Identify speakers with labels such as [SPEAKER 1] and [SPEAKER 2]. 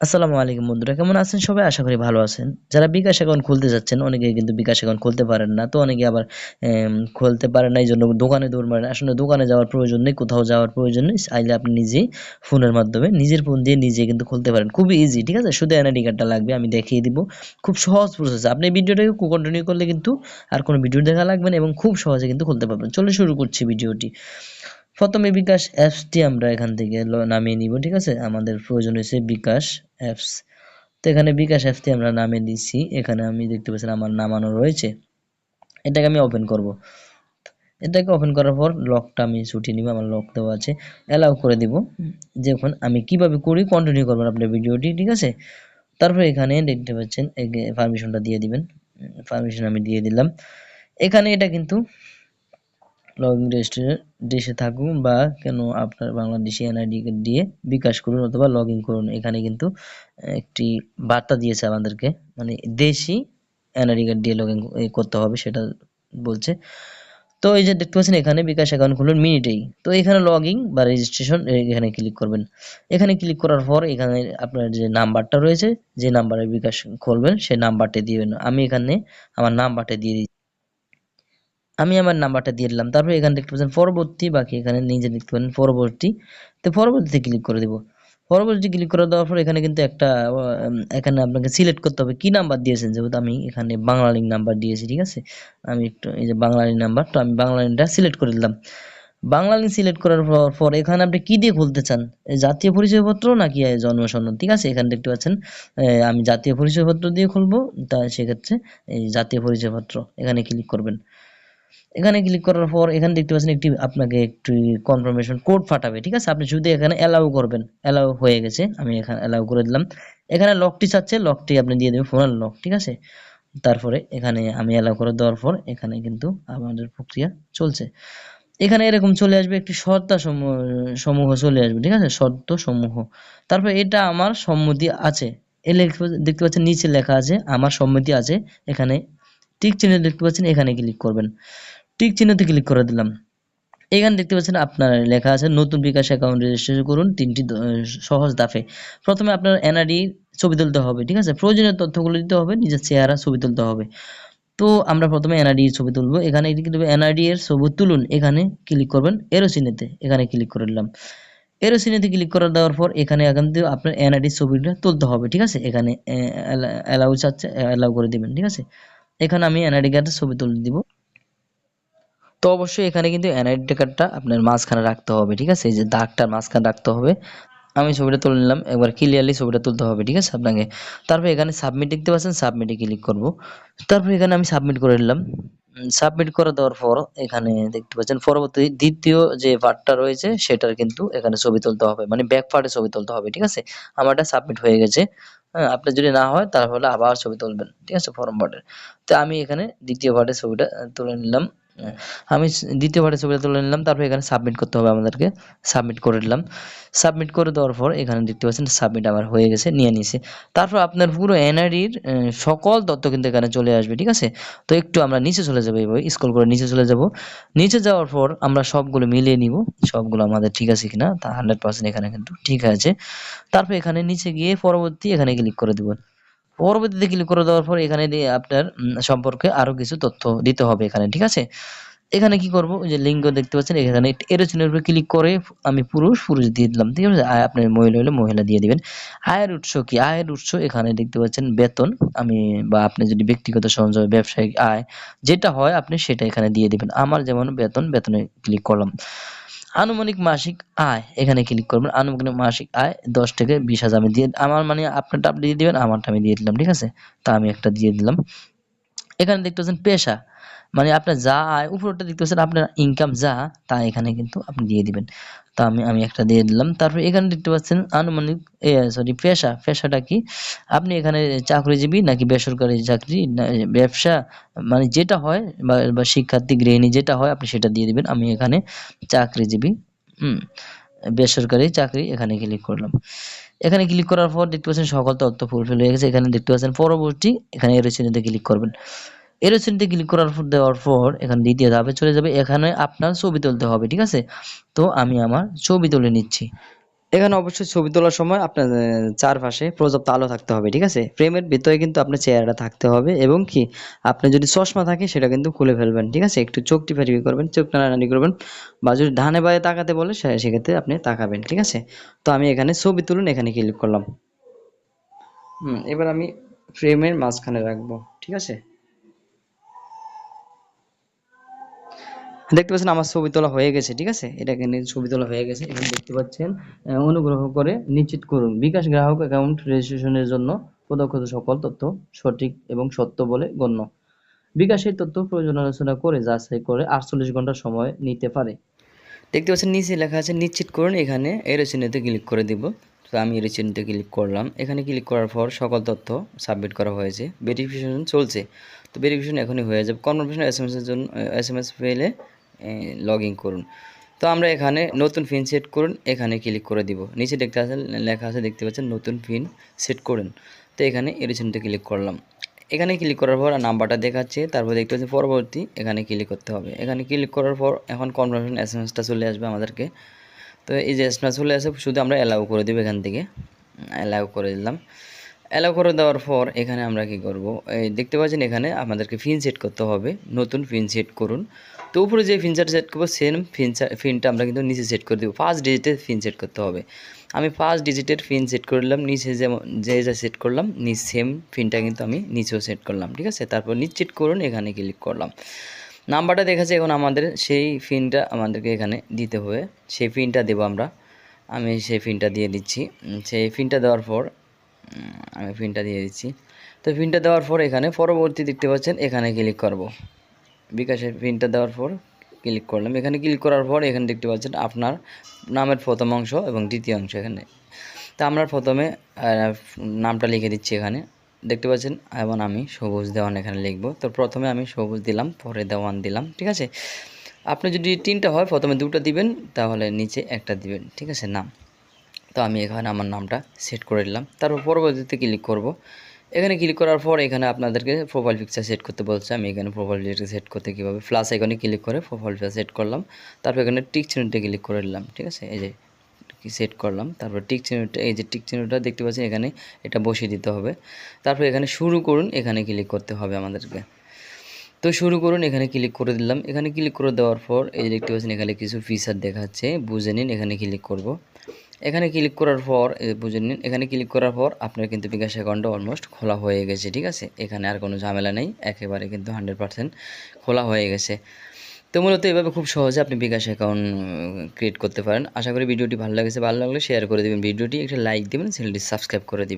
[SPEAKER 1] আসসালামু আলাইকুম বন্ধুরা, কেমন আছেন সবাই? আশা করি ভালো আছেন। যারা বিকাশ অ্যাকাউন্ট খুলতে যাচ্ছেন অনেকে কিন্তু বিকাশ অ্যাকাউন্ট খুলতে পারেন না, তো অনেকে আবার খুলতে পারেন না এই জন্য দোকানে দৌড় মারেন। আসলে দোকানে যাওয়ার প্রয়োজন নেই, কোথাও যাওয়ার প্রয়োজন নেই, চাইলে আপনি নিজেই ফোনের মাধ্যমে, নিজের ফোন দিয়ে নিজে কিন্তু খুলতে পারেন। খুবই ইজি ঠিক আছে? শুধু এনআইডি কার্ডটা লাগবে, আমি দেখিয়ে দিব। খুব সহজ প্রসেস আপনি ভিডিওটাকে কন্টিনিউ করলে কিন্তু আর কোনো ভিডিও দেখা লাগবে না এবং খুব সহজে কিন্তু খুলতে পারবেন। চলে শুরু করছি ভিডিওটি প্রথমে বিকাশ অ্যাপসটি আমরা এখান থেকে নামিয়ে নিব, ঠিক আছে? আমাদের প্রয়োজন হয়েছে বিকাশ অ্যাপস তো এখানে বিকাশ অ্যাপসটি আমরা নামিয়ে দিচ্ছি এখানে আমি দেখতে পাচ্ছি আমার নামানো রয়েছে। এটাকে আমি ওপেন করব। এটাকে ওপেন করার পর লকটা আমি ছুটিয়ে নিব, আমার লক দেওয়া আছে। অ্যালাউ করে দিব। যখন আমি কীভাবে করি কন্টিনিউ করবেন আপনার ভিডিওটি, ঠিক আছে? তারপর এখানে দেখতে পাচ্ছেন পারমিশনটা দিয়ে দিবেন। পারমিশন আমি দিয়ে দিলাম। এখানে এটা কিন্তু লগইন রেজিস্ট্রে দেশে থাকুন বা কেন আপনার বাংলাদেশি এনআইডি দিয়ে বিকাশ করুন অথবা লগ ইন করুন। এখানে কিন্তু একটি বার্তা দিয়েছে আমাদেরকে মানে দেশি এনআইডি কার্ড দিয়ে লগ ইন করতে হবে সেটা বলছে। তো এই যে দেখতে পাচ্ছেন এখানে বিকাশ অ্যাকাউন্ট খুলুন মিনিটেই। তো এখানে লগ ইন বা রেজিস্ট্রেশন এখানে ক্লিক করবেন। এখানে ক্লিক করার পর এখানে আপনার যে নাম্বারটা রয়েছে, যে নাম্বারে বিকাশ খুলবেন সেই নাম্বারটা দিবেন। আমি এখানে আমার নাম্বারটা দিয়ে দিচ্ছি। আমি আমার নাম্বারটা দিয়ে দিলাম। তারপর এখানে দেখতে পাচ্ছেন পরবর্তী বাকি এখানে নিজে দেখতে পারেন পরবর্তী। তো পরবর্তীতে ক্লিক করে দেব। পরবর্তী ক্লিক করে দেওয়ার পর এখানে কিন্তু একটা এখানে আপনাকে সিলেক্ট করতে হবে। কি নাম্বার দিয়েছেন? যেহেতু আমি এখানে বাংলা লিঙ্ক নাম্বার দিয়েছি, ঠিক আছে? আমি একটু, এই যে বাংলা লিঙ্ক নাম্বার তো আমি বাংলা লিঙ্কটা সিলেক্ট করে দিলাম। বাংলা লিঙ্ক সিলেক্ট করার পর এখানে আপনি কি দিয়ে খুলতে চান? জাতীয় পরিচয়পত্র নাকি জন্ম সনদ ঠিক আছে, এখানে দেখতে পাচ্ছেন আমি জাতীয় পরিচয়পত্র দিয়ে খুলবো। তা সেক্ষেত্রে, এই জাতীয় পরিচয়পত্র, এখানে ক্লিক করবেন। এখানে ক্লিক করার পর এখানে দেখতে পাচ্ছেন একটি আপনাকে একটি কনফার্মেশন কোড পাঠাবে, ঠিক আছে? আপনি শুধু এখানে অ্যালাউ করবেন অ্যালাউ হয়ে গেছে, আমি এখানে অ্যালাউ করে দিলাম। এখানে লকটি চাচ্ছে লকটি আপনি দিয়ে দেবেন ফোনের লক ঠিক আছে? তারপরে এখানে আমি অ্যালাউ করে দেওয়ার পর এখানে কিন্তু আমাদের প্রক্রিয়া চলছে। এখানে এরকম চলে আসবে, একটি শর্ত সমূহ চলে আসবে, ঠিক আছে? শর্ত সমূহ। তারপর এটা আমার সম্মতি আছে। এ দেখতে পাচ্ছেন নিচে লেখা আছে, আমার সম্মতি আছে। এখানে টিক চিহ্ন দেখতে পাচ্ছেন, এখানে ক্লিক করবেন। টিক চিহ্নতে ক্লিক করে দিলাম। এখানে দেখতে পাচ্ছেন আপনার লেখা আছে, নতুন বিকাশ অ্যাকাউন্ট রেজিস্ট্রেশন করুন তিনটি সহজ দাফে প্রথমে আপনার এনআইডি ছবি তুলতে হবে, ঠিক আছে? প্রয়োজনীয় তথ্যগুলো দিতে হবে, নিজের চেহারা ছবি তুলতে হবে। তো আমরা প্রথমে এনআইডি ছবি তুলবো, এখানে কিন্তু এনআইডি এর ছবি তুলুন, এখানে ক্লিক করবেন এরো চিহ্নেতে এখানে ক্লিক করে দিলাম। এরো ক্লিক করে দেওয়ার পর এখানে এখান থেকে আপনার এনআইডি ছবিটা তুলতে হবে, ঠিক আছে? এখানে অ্যালাউ চাচ্ছে অ্যালাউ করে দিবেন, ঠিক আছে? এখানে আমি এনআইডি কার্ডের ছবি তুলে দিব। তো অবশ্যই এখানে কিন্তু এনআইডি কার্ডটা আপনার মাঝখানে রাখতে হবে, ঠিক আছে? এই যে দাগটার মাঝখানে রাখতে হবে। আমি ছবিটা তুলে নিলাম, একবার ক্লিয়ারলি ছবিটা তুলতে হবে, ঠিক আছে আপনাকে? তারপর এখানে সাবমিট দেখতে পাচ্ছেন সাবমিটে ক্লিক করব। তারপর এখানে আমি সাবমিট করে নিলাম। সাবমিট করে দেওয়ার পর এখানে দেখতে পাচ্ছেন, পরবর্তী দ্বিতীয় যে পার্টটা রয়েছে, সেটার কিন্তু এখানে ছবি তুলতে হবে। মানে ব্যাক পার্টে ছবি তুলতে হবে, ঠিক আছে? আমারটা সাবমিট হয়ে গেছে। হ্যাঁ আপনার যদি না হয়, তাহলে আবার ছবি তুলবেন, ঠিক আছে ফর্ম পার্টের তো আমি এখানে দ্বিতীয় পার্টের ছবিটা তুলে নিলাম। আমি স- দ্বিতীয় পার্টের ছবিটা তুলে নিলাম, তারপর এখানে সাবমিট করতে হবে আমাদেরকে। সাবমিট করে দিলাম। সাবমিট করে দেওয়ার পর এখানে দেখতে পাচ্ছেন সাবমিট আমার হয়ে গেছে, নিয়ে নিছে তারপর আপনার পুরো এনআইডির সকল তথ্য কিন্তু এখানে চলে আসবে, ঠিক আছে? তো একটু আমরা নিচে চলে যাব এইভাবে স্ক্রল করে নিচে চলে যাব। নিচে যাওয়ার পর আমরা সবগুলো মিলিয়ে নিব, সবগুলো আমাদের ঠিক আছে কিনা? তা হান্ড্রেড পার্সেন্ট এখানে কিন্তু ঠিক আছে। তারপর এখানে নিচে গিয়ে পরবর্তী এখানে ক্লিক করে দিব। পরবর্তীতে ক্লিক করে দেওয়ার পর এখানে দিয়ে আপনার সম্পর্কে আরও কিছু তথ্য দিতে হবে এখানে, ঠিক আছে? এখানে কি করব? যে লিঙ্গ দেখতে পাচ্ছেন, এখানে এরো চিহ্নের উপরে ক্লিক করে আমি পুরুষ পুরুষ দিয়ে দিলাম, ঠিক আছে? আর আপনি মহিলা হলে মহিলা দিয়ে দিবেন। আয়ের উৎস কি? আয়ের উৎস এখানে দেখতে পাচ্ছেন বেতন, আমি বা আপনি যদি ব্যক্তিগত সঞ্চয়, ব্যবসায়িক আয় যেটা হয় আপনি সেটা এখানে দিয়ে দিবেন। আমার যেমন বেতন, বেতনে ক্লিক করলাম। আনুমানিক মাসিক আয়, এখানে ক্লিক করবেন, আনুমানিক মাসিক আয় দশ থেকে বিশ হাজার। আমি দিয়ে আমার মানে আপনারটা আপনি দিয়ে দিবেন, আমারটা আমি দিয়ে দিলাম, ঠিক আছে? তা আমি একটা দিয়ে দিলাম। এখানে দেখতে পাচ্ছেন পেশা মানে আপনার যা আয়, উপরটা দেখতে পাচ্ছেন আপনার ইনকাম যা, তা এখানে কিন্তু আপনি দিয়ে দিবেন। তা আমি আমি একটা দিয়ে দিলাম। তারপর এখানে দেখতে পাচ্ছেন আনুমানিক সরি পেশা। পেশাটা কি? আপনি এখানে চাকরিজীবী নাকি বেসরকারি চাকরি ব্যবসা মানে যেটা হয় বা শিক্ষার্থী গৃহিণী যেটা হয়, আপনি সেটা দিয়ে দিবেন। আমি এখানে চাকরিজীবী, হুম, বেসরকারি চাকরি এখানে ক্লিক করলাম। এখানে ক্লিক করার পর দেখতে পাচ্ছেন সকল তথ্য ফুলফিল হয়ে গেছে। এখানে দেখতে পাচ্ছেন পরবর্তী, এখানে চিহ্নতে ক্লিক করবেন। এরো চিহ্নতে ক্লিক করার পর দেওয়ার পর এখানে দ্বিতীয় ধাপে চলে যাবে। এখানে আপনার ছবি তুলতে হবে, ঠিক আছে? তো আমি আমার ছবি তুলে নিচ্ছি। এখানে অবশ্যই ছবি তোলার সময় আপনার চারপাশে পর্যাপ্ত আলো থাকতে হবে, ঠিক আছে? ফ্রেমের ভিতরে কিন্তু আপনার চেহারাটা থাকতে হবে এবং কি, আপনি যদি চশমা থাকে সেটা কিন্তু খুলে ফেলবেন, ঠিক আছে? একটু চোখ টিপারি করবেন, চোখ টানাটানি করবেন বা যদি ধানে বায়ে তাকাতে বলে সেক্ষেত্রে আপনি তাকাবেন, ঠিক আছে? তো আমি এখানে ছবি তুলুন, এখানে ক্লিক করলাম। হুম, এবার আমি ফ্রেমের মাঝখানে রাখব, ঠিক আছে? দেখতে পাচ্ছেন আমার ছবি তোলা হয়ে গেছে, ঠিক আছে? এটা এখানে ছবি তোলা হয়ে গেছে। এখানে দেখতে পাচ্ছেন অনুগ্রহ করে নিশ্চিত করুন। বিকাশ গ্রাহক অ্যাকাউন্ট রেজিস্ট্রেশনের জন্য প্রদক্ষিত সকল তথ্য সঠিক এবং সত্য বলে গণ্য। বিকাশের তথ্য প্রয়োজন আলোচনা করে যাচাই করে আটচল্লিশ ঘণ্টা সময় নিতে পারে। দেখতে পাচ্ছেন, নিচে লেখা আছে, নিশ্চিত করুন। এখানে এর চিহ্নতে ক্লিক করে দিব। তো আমি এর চিহ্নতে ক্লিক করলাম। এখানে ক্লিক করার পর সকল তথ্য সাবমিট করা হয়েছে। ভেরিফিকেশন চলছে। তো ভেরিফিকেশন এখনই হয়ে যাবে। কনফার্মেশন এস এম এর জন্য এস এম এস পেলে লগ ইন করুন। তো আমরা এখানে নতুন পিন সেট করুন, এখানে ক্লিক করে দিব। নিচে দেখতে আছে, লেখা আছে, দেখতে পাচ্ছেন নতুন পিন সেট করুন। তো এখানে এর চিহ্নতে ক্লিক করলাম। এখানে ক্লিক করার পর নাম্বারটা দেখাচ্ছে, তারপর দেখতে পাচ্ছি পরবর্তী এখানে ক্লিক করতে হবে। এখানে ক্লিক করার পর এখন কনফার্মেশন এস এম এসটা চলে আসবে আমাদেরকে। তো এই যে এস চলে আসে, শুধু আমরা অ্যালাউ করে দেবো এখান থেকে। অ্যালাউ করে দিলাম। অ্যালাউ করে দেওয়ার পর এখানে আমরা কি করব? এই দেখতে পাচ্ছেন এখানে আমাদেরকে ফিন সেট করতে হবে। নতুন ফিন সেট করুন। তো উপরে যে ফিনচার সেট করব সেম ফিনচার ফিনটা আমরা কিন্তু নিচে সেট করে দেবো। ফার্স্ট ডিজিটের ফিন সেট করতে হবে। আমি ফার্স্ট ডিজিটের ফিন সেট করলাম নিচে যেমন, যে যা সেট করলাম নিচ সেম ফিনটা কিন্তু আমি নিচেও সেট করলাম, ঠিক আছে? তারপর নিশ্চিত করুন, এখানে ক্লিক করলাম। নাম্বারটা দেখাচ্ছে এখন আমাদের, সেই ফিনটা আমাদেরকে এখানে দিতে হবে। সেই ফিনটা দেবো আমরা। আমি সেই ফিনটা দিয়ে দিচ্ছি। সেই ফিনটা দেওয়ার পর আমি পিনটা দিয়ে দিচ্ছি। তো পিনটা দেওয়ার পর এখানে পরবর্তী দেখতে পাচ্ছেন, এখানে ক্লিক করব। বিকাশের পিনটা দেওয়ার পর ক্লিক করলাম। এখানে ক্লিক করার পর এখানে দেখতে পাচ্ছেন আপনার নামের প্রথম অংশ এবং দ্বিতীয় অংশ এখানে। তা আমরা প্রথমে নামটা লিখে দিচ্ছি এখানে। দেখতে পাচ্ছেন এবং আমি সবুজ দেওয়ান এখানে লিখব। তো প্রথমে আমি সবুজ দিলাম, পরে দেওয়ান দিলাম, ঠিক আছে? আপনি যদি তিনটা হয়, প্রথমে দুটো দিবেন, তাহলে নিচে একটা দিবেন, ঠিক আছে? নাম। তো আমি এখানে আমার নামটা সেট করে দিলাম তারপর পরবর্তীতে ক্লিক করব। এখানে ক্লিক করার পর এখানে আপনাদেরকে প্রোফাইল পিকচার সেট করতে বলছে। আমি এখানে প্রোফাইল পিকচার সেট করতে কীভাবে প্লাস এখানে ক্লিক করে প্রোফাইল পিকচার সেট করলাম। তারপর এখানে টিক চিহ্নটা ক্লিক করে দিলাম ঠিক আছে? এই যে সেট করলাম। তারপর টিক চিহ্নটা, এই যে টিক চিহ্নটা দেখতে পাচ্ছেন এখানে এটা বসিয়ে দিতে হবে। তারপর এখানে শুরু করুন, এখানে ক্লিক করতে হবে আমাদেরকে। তো শুরু করুন, এখানে ক্লিক করে দিলাম। এখানে ক্লিক করে দেওয়ার পর এই যে দেখতে পাচ্ছেন এখানে কিছু ফিচার দেখাচ্ছে। বুঝে নিন, এখানে ক্লিক করব। এখানে ক্লিক করার পর বুঝে নিন, এখানে ক্লিক করার পর আপনার কিন্তু বিকাশ অ্যাকাউন্টটা অলমোস্ট খোলা হয়ে গেছে, ঠিক আছে? এখানে আর কোনো ঝামেলা নেই, একেবারে কিন্তু হান্ড্রেড পার্সেন্ট খোলা হয়ে গেছে। তো মূলত এভাবে খুব সহজে আপনি বিকাশ অ্যাকাউন্ট ক্রিয়েট করতে পারেন। আশা করি ভিডিওটি ভালো লাগেছে, ভালো লাগলে শেয়ার করে দেবেন। ভিডিওটি একটা লাইক দেবেন, চ্যানেলটি সাবস্ক্রাইব করে দিবেন।